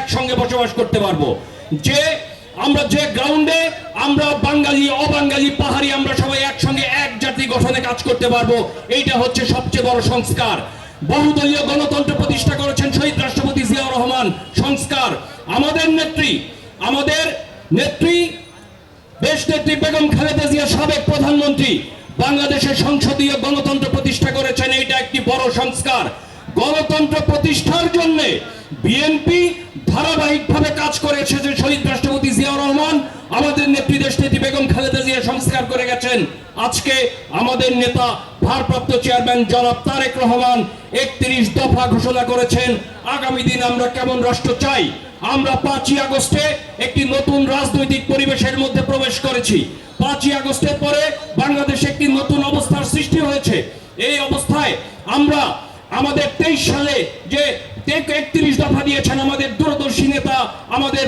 একসঙ্গে বসবাস করতে পারব। যে আমরা যে গ্রাউন্ডে আমরা বাঙালি, অবাঙালি পাহাড়ি, আমরা সবাই একসঙ্গে এক জাতি গঠনে কাজ করতে পারব, এইটা হচ্ছে সবচেয়ে বড় সংস্কার। বহুদলীয় গণতন্ত্র প্রতিষ্ঠা করেছেন শহীদ রাষ্ট্রপতি জিয়াউর রহমান। সংস্কার। আমাদের নেত্রী আমাদের নেত্রী, দেশ নেত্রী বেগম খালেদা জিয়া সাবেক প্রধানমন্ত্রী বাংলাদেশের সংসদীয় গণতন্ত্র প্রতিষ্ঠা করেছেন, এইটা একটি বড় সংস্কার। গণতন্ত্র প্রতিষ্ঠার জন্য বিএনপি ধারাবাহিকভাবে কাজ করে এসেছে শহীদ রাষ্ট্রপতি জিয়াউর রহমান, আমাদের নেত্রী দেশ বেগম খালেদা জিয়া সংস্কার করে গেছেন। আজকে আমাদের নেতা, ভারপ্রাপ্ত চেয়ারম্যান জনাব তারেক রহমান একত্রিশ দফা ঘোষণা করেছেন, আগামী দিন আমরা কেমন রাষ্ট্র চাই? আমরা পাঁচই আগস্টে একটি নতুন রাজনৈতিক পরিবেশের মধ্যে প্রবেশ করেছি। পাঁচই আগস্টের পরে একত্রিশ দফা দিয়েছেন আমাদের দূরদর্শী নেতা, আমাদের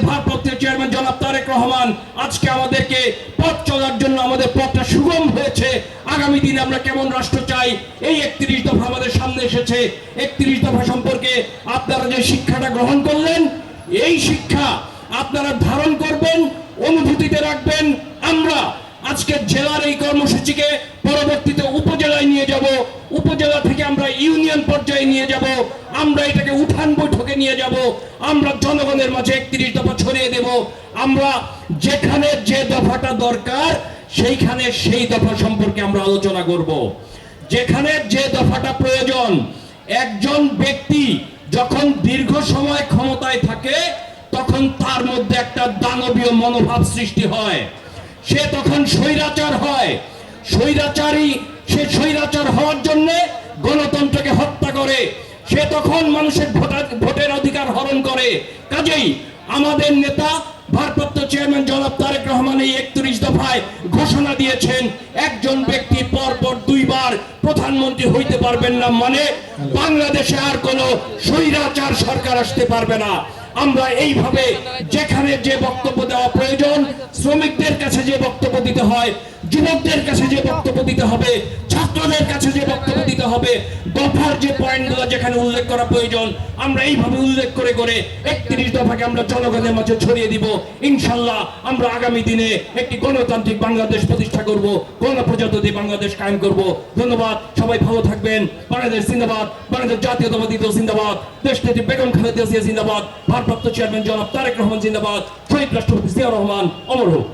চেয়ারম্যান জনাব তারেক রহমান। আজকে আমাদেরকে পথ চলার জন্য আমাদের পথটা সুগম হয়েছে। আগামী আমরা কেমন রাষ্ট্র চাই, এই একত্রিশ দফা আমাদের সামনে এসেছে। একত্রিশ দফা সম্পর্কে আপনারা যে শিক্ষাটা গ্রহণ করলেন, এই শিক্ষা আপনারা ধারণ করবেন, অনুভূতিতে রাখবেন। আমরা আজকে জেলার এই কর্মসূচিকে পরবর্তীতে নিয়ে যাব, উপজেলা থেকে আমরা ইউনিয়ন পর্যায়ে নিয়ে যাব, আমরা এটাকে উঠান বৈঠকে নিয়ে যাব, আমরা জনগণের মাঝে একত্রিশ দফা ছড়িয়ে দেব, আমরা যেখানে যে দফাটা দরকার, সেইখানে সেই দফা সম্পর্কে আমরা আলোচনা করব। যেখানে যে দফাটা প্রয়োজন, একজন ব্যক্তি যখন দীর্ঘ সময় ক্ষমতায় থাকে, তখন তার মধ্যে একটা দানবীয় মনোভাব সৃষ্টি হয়। সে তখন স্বৈরাচার হয়। স্বৈরাচারী সে স্বৈরাচার হওয়ার জন্য গণতন্ত্রকে হত্যা করে। সে তখন মানুষের ভোটের অধিকার হরণ করে। কাজেই আমাদের নেতা, ভারপ্রাপ্ত চেয়ারম্যান জনাব তারেক রহমান এই একত্রিশ দফায় ঘোষণা দিয়েছেন, একজন ব্যক্তি পর পর দুইবার প্রধানমন্ত্রী হইতে পারবেন না মানে বাংলাদেশে আর কোনো স্বৈরাচার সরকার আসতে পারবে না। আমরা এইভাবে যেখানে যে বক্তব্য দেওয়া প্রয়োজন, শ্রমিকদের কাছে যে বক্তব্য দিতে হয় যুবকদের কাছে যে বক্তব্য দিতে হবে, ছাত্রদের কাছে যে বক্তব্য দিতে হবে, দফার যে পয়েন্টগুলো যেখানে উল্লেখ করা প্রয়োজন, আমরা এইভাবে উল্লেখ করে করে একত্রিশ দফাকে আমরা জনগণের মাঝে ছড়িয়ে দিব। ইনশাল্লাহ আমরা আগামী দিনে একটি গণতান্ত্রিক বাংলাদেশ প্রতিষ্ঠা করব, গণপ্রজাতন্ত্রী বাংলাদেশ কায়েম করব। ধন্যবাদ, সবাই ভালো থাকবেন। বাংলাদেশ জিন্দাবাদ, বাংলাদেশ জাতীয়তাবাদী দল জিন্দাবাদ, দেশ নেত্রী বেগম খালেদা জিন্দাবাদ, ভারপ্রাপ্ত চেয়ারম্যান জনাব তারেক রহমান জিন্দাবাদ, শহীদ রাষ্ট্রপতি জিয়া রহমান, অমর হোক।